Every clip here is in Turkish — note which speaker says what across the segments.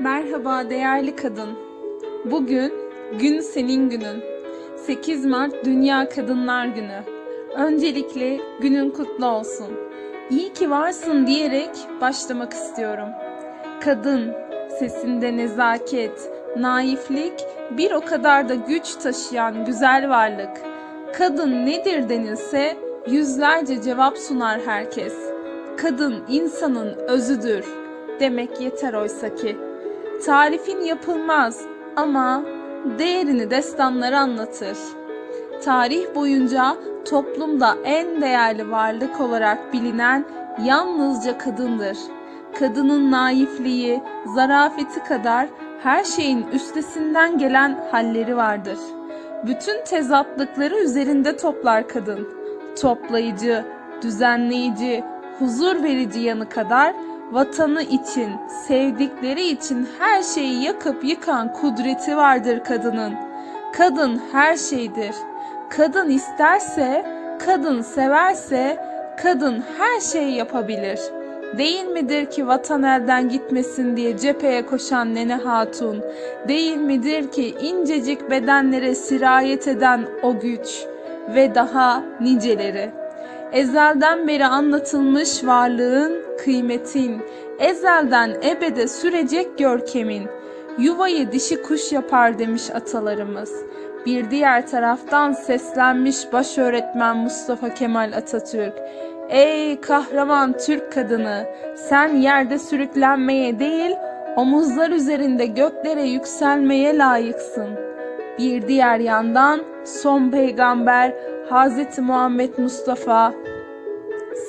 Speaker 1: Merhaba değerli kadın. Bugün gün senin günün. 8 Mart Dünya Kadınlar Günü. Öncelikle günün kutlu olsun. İyi ki varsın diyerek başlamak istiyorum. Kadın, sesinde nezaket, naiflik, bir o kadar da güç taşıyan güzel varlık. Kadın nedir denilse yüzlerce cevap sunar herkes. Kadın insanın özüdür demek yeter oysa ki. Tarifin yapılmaz ama değerini destanları anlatır. Tarih boyunca toplumda en değerli varlık olarak bilinen yalnızca kadındır. Kadının naifliği, zarafeti kadar her şeyin üstesinden gelen halleri vardır. Bütün tezatlıkları üzerinde toplar kadın. Toplayıcı, düzenleyici, huzur verici yanı kadar vatanı için, sevdikleri için her şeyi yakıp yıkan kudreti vardır kadının. Kadın her şeydir. Kadın isterse, kadın severse, kadın her şeyi yapabilir. Değil midir ki vatan elden gitmesin diye cepheye koşan Nene Hatun? Değil midir ki incecik bedenlere sirayet eden o güç ve daha niceleri? Ezelden beri anlatılmış varlığın, kıymetin, ezelden ebede sürecek görkemin, yuvayı dişi kuş yapar demiş atalarımız. Bir diğer taraftan seslenmiş baş öğretmen Mustafa Kemal Atatürk. Ey kahraman Türk kadını, sen yerde sürüklenmeye değil, omuzlar üzerinde göklere yükselmeye layıksın. Bir diğer yandan son peygamber Hz. Muhammed Mustafa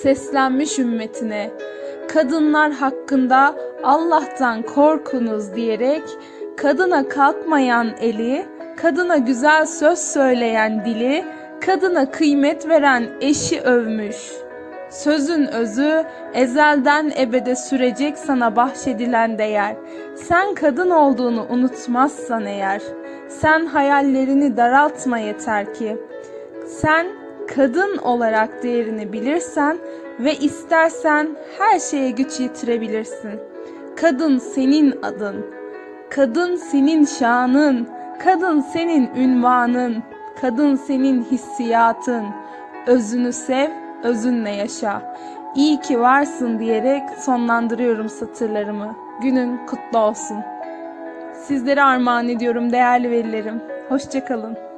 Speaker 1: seslenmiş ümmetine kadınlar hakkında Allah'tan korkunuz diyerek kadına kalkmayan eli, kadına güzel söz söyleyen dili, kadına kıymet veren eşi övmüş. Sözün özü ezelden ebede sürecek sana bahşedilen değer. Sen kadın olduğunu unutmazsan eğer, sen hayallerini daraltma yeter ki. Sen kadın olarak değerini bilirsen ve istersen her şeye güç yitirebilirsin. Kadın senin adın. Kadın senin şanın. Kadın senin ünvanın. Kadın senin hissiyatın. Özünü sev, özünle yaşa. İyi ki varsın diyerek sonlandırıyorum satırlarımı. Günün kutlu olsun. Sizlere armağan ediyorum değerli velilerim. Hoşçakalın.